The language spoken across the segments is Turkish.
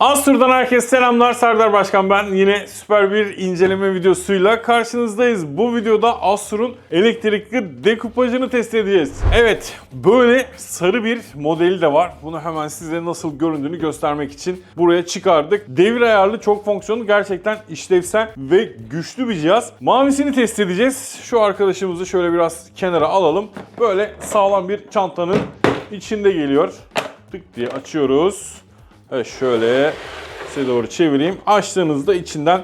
Asur'dan herkese selamlar. Serdar Başkan ben. Yine süper bir inceleme videosuyla karşınızdayız. Bu videoda Asur'un elektrikli dekupajını test edeceğiz. Evet, böyle sarı bir modeli de var. Bunu hemen size nasıl göründüğünü göstermek için buraya çıkardık. Devir ayarlı çok fonksiyonlu, gerçekten işlevsel ve güçlü bir cihaz. Mavisini test edeceğiz. Şu arkadaşımızı şöyle biraz kenara alalım. Böyle sağlam bir çantanın içinde geliyor. Tık diye açıyoruz. Evet şöyle size doğru çevireyim. Açtığınızda içinden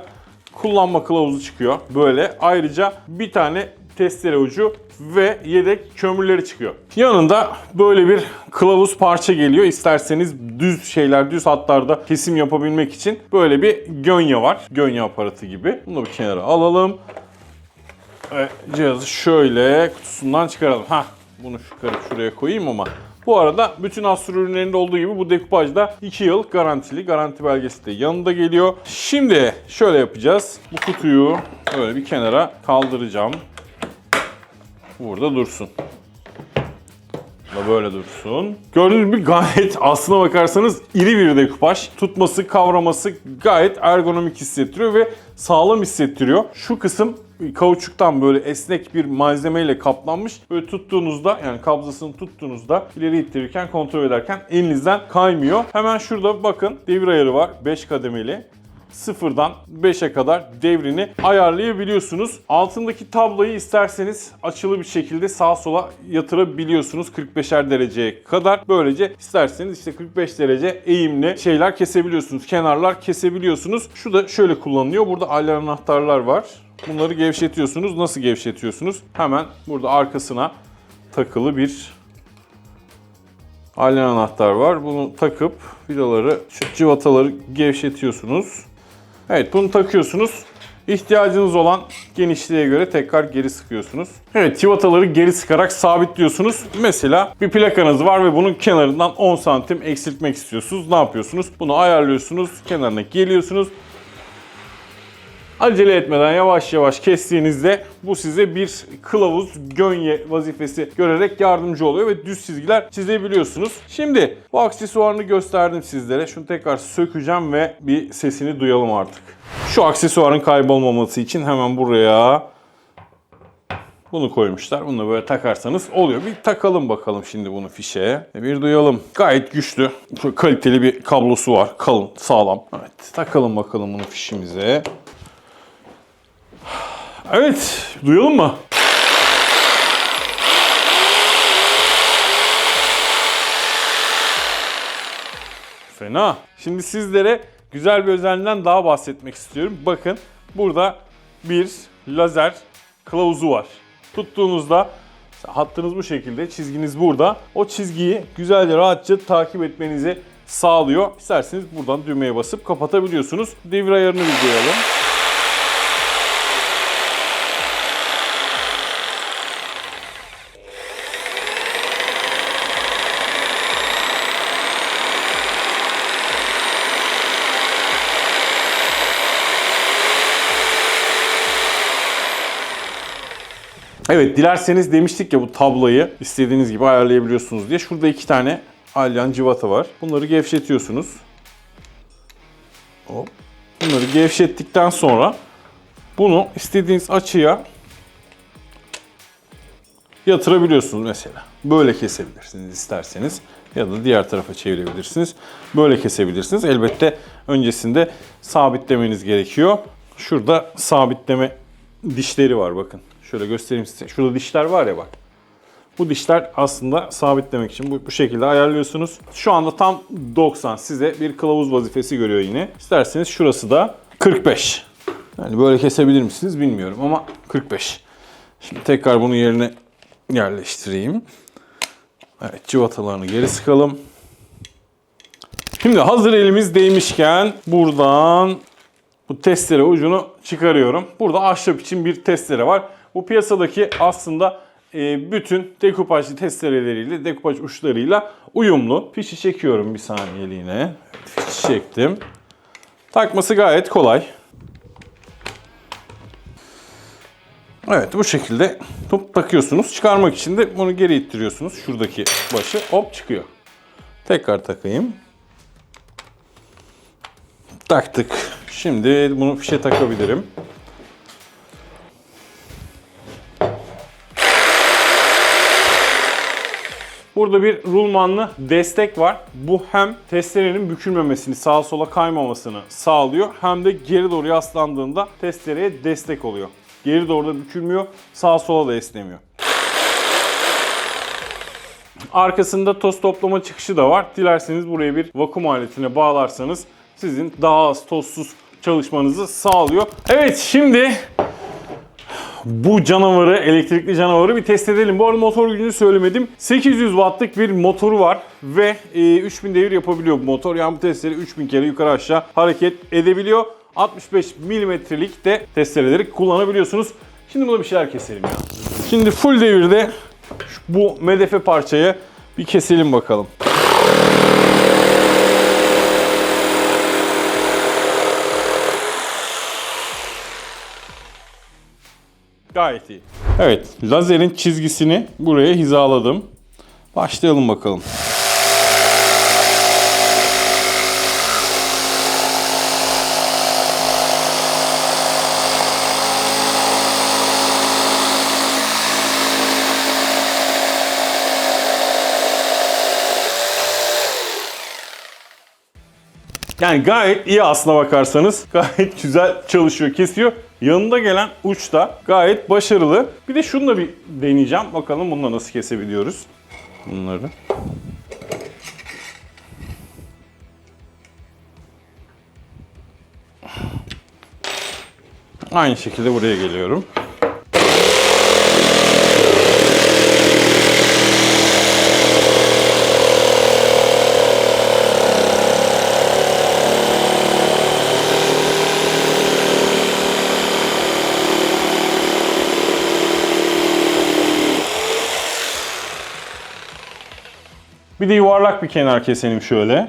kullanma kılavuzu çıkıyor. Böyle ayrıca bir tane testere ucu ve yedek kömürleri çıkıyor. Yanında böyle bir kılavuz parça geliyor. İsterseniz düz şeyler, düz hatlarda kesim yapabilmek için böyle bir gönye var. Gönye aparatı gibi. Bunu bir kenara alalım. Ve cihazı şöyle kutusundan çıkaralım. Ha, bunu çıkarıp şuraya koyayım ama bu arada bütün Astro ürünlerinde olduğu gibi bu dekupajda 2 yıl garantili. Garanti belgesi de yanında geliyor. Şimdi şöyle yapacağız. Bu kutuyu böyle bir kenara kaldıracağım. Burada dursun. Da böyle dursun. Gördüğünüz gibi gayet aslına bakarsanız iri bir dekupaj. Tutması, kavraması gayet ergonomik hissettiriyor ve sağlam hissettiriyor. Şu kısım kauçuktan böyle esnek bir malzemeyle kaplanmış. Böyle tuttuğunuzda yani kabzasını tuttuğunuzda ileri ittirirken kontrol ederken elinizden kaymıyor. Hemen şurada bakın devir ayarı var 5 kademeli sıfırdan 5'e kadar devrini ayarlayabiliyorsunuz. Altındaki tabloyu isterseniz açılı bir şekilde sağa sola yatırabiliyorsunuz 45'er dereceye kadar. Böylece isterseniz işte 45 derece eğimli şeyler kesebiliyorsunuz. Kenarlar kesebiliyorsunuz. Şu da şöyle kullanılıyor. Burada alarm anahtarlar var. Bunları gevşetiyorsunuz. Nasıl gevşetiyorsunuz? Hemen burada arkasına takılı bir Allen anahtar var. Bunu takıp vidaları, şu cıvataları gevşetiyorsunuz. Evet bunu takıyorsunuz. İhtiyacınız olan genişliğe göre tekrar geri sıkıyorsunuz. Evet cıvataları geri sıkarak sabitliyorsunuz. Mesela bir plakanız var ve bunun kenarından 10 santim eksiltmek istiyorsunuz. Ne yapıyorsunuz? Bunu ayarlıyorsunuz. Kenarına geliyorsunuz. Acele etmeden yavaş yavaş kestiğinizde bu size bir kılavuz gönye vazifesi görerek yardımcı oluyor ve düz çizgiler çizebiliyorsunuz. Şimdi bu aksesuarını gösterdim sizlere. Şunu tekrar sökeceğim ve bir sesini duyalım artık. Şu aksesuarın kaybolmaması için hemen buraya bunu koymuşlar. Bunu böyle takarsanız oluyor. Bir takalım bakalım şimdi bunu fişe. Bir duyalım. Gayet güçlü. Çok kaliteli bir kablosu var. Kalın, sağlam. Evet, takalım bakalım bunu fişimize. Evet, duyalım mı? Fena. Şimdi sizlere güzel bir özelliğinden daha bahsetmek istiyorum. Bakın burada bir lazer kılavuzu var. Tuttuğunuzda hattınız bu şekilde, çizginiz burada. O çizgiyi güzelce rahatça takip etmenizi sağlıyor. İsterseniz buradan düğmeye basıp kapatabiliyorsunuz. Devir ayarını bir duyalım. Evet dilerseniz demiştik ya bu tabloyu istediğiniz gibi ayarlayabiliyorsunuz diye. Şurada iki tane alyan cıvata var. Bunları gevşetiyorsunuz. Hop. Bunları gevşettikten sonra bunu istediğiniz açıya yatırabiliyorsunuz mesela. Böyle kesebilirsiniz isterseniz ya da diğer tarafa çevirebilirsiniz. Böyle kesebilirsiniz. Elbette öncesinde sabitlemeniz gerekiyor. Şurada sabitleme dişleri var bakın. Şöyle göstereyim size. Şurada dişler var ya bak. Bu dişler aslında sabitlemek için bu, bu şekilde ayarlıyorsunuz. Şu anda tam 90 size bir kılavuz vazifesi görüyor yine. İsterseniz şurası da 45. Yani böyle kesebilir misiniz bilmiyorum ama 45. Şimdi tekrar bunu yerine yerleştireyim. Evet cıvatalarını geri sıkalım. Şimdi hazır elimiz değmişken buradan bu testere ucunu çıkarıyorum. Burada ahşap için bir testere var. Bu piyasadaki aslında e, bütün dekupajlı testereleriyle, dekupaj uçlarıyla uyumlu. Fişi çekiyorum bir saniyeliğine. Fişi çektim. Takması gayet kolay. Evet bu şekilde top takıyorsunuz. Çıkarmak için de bunu geri ittiriyorsunuz. Şuradaki başı hop çıkıyor. Tekrar takayım. Taktık. Şimdi bunu fişe takabilirim. Burada bir rulmanlı destek var. Bu hem testerenin bükülmemesini, sağa sola kaymamasını sağlıyor. Hem de geri doğru yaslandığında testereye destek oluyor. Geri doğru da bükülmüyor, sağa sola da esnemiyor. Arkasında toz toplama çıkışı da var. Dilerseniz buraya bir vakum aletine bağlarsanız sizin daha az tozsuz çalışmanızı sağlıyor. Evet şimdi bu canavarı, elektrikli canavarı bir test edelim. Bu arada motor gücünü söylemedim. 800 wattlık bir motoru var ve e, 3000 devir yapabiliyor bu motor. Yani bu testleri 3000 kere yukarı aşağı hareket edebiliyor. 65 milimetrelik de testereleri kullanabiliyorsunuz. Şimdi buna bir şeyler keselim ya. Şimdi full devirde bu medefe parçayı bir keselim bakalım. Gayet iyi. Evet, lazerin çizgisini buraya hizaladım. Başlayalım bakalım. Yani gayet iyi aslına bakarsanız. Gayet güzel çalışıyor, kesiyor. Yanında gelen uç da gayet başarılı. Bir de şunu da bir deneyeceğim. Bakalım bununla nasıl kesebiliyoruz bunları. Aynı şekilde buraya geliyorum. Bir de yuvarlak bir kenar keselim şöyle.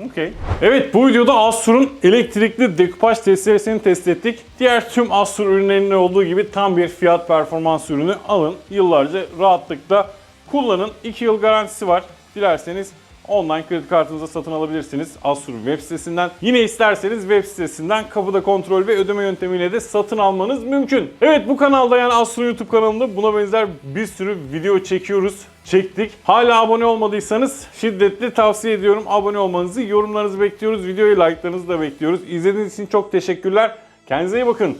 Okey. Evet bu videoda Asur'un elektrikli dekupaj testeresini test ettik. Diğer tüm Asur ürünlerinin olduğu gibi tam bir fiyat performans ürünü alın. Yıllarca rahatlıkla kullanın. 2 yıl garantisi var. Dilerseniz online kredi kartınıza satın alabilirsiniz Asur web sitesinden. Yine isterseniz web sitesinden kapıda kontrol ve ödeme yöntemiyle de satın almanız mümkün. Evet bu kanalda yani Asur YouTube kanalında buna benzer bir sürü video çekiyoruz çektik. Hala abone olmadıysanız şiddetle tavsiye ediyorum. Abone olmanızı, yorumlarınızı bekliyoruz. Videoyu like'larınızı da bekliyoruz. İzlediğiniz için çok teşekkürler. Kendinize iyi bakın.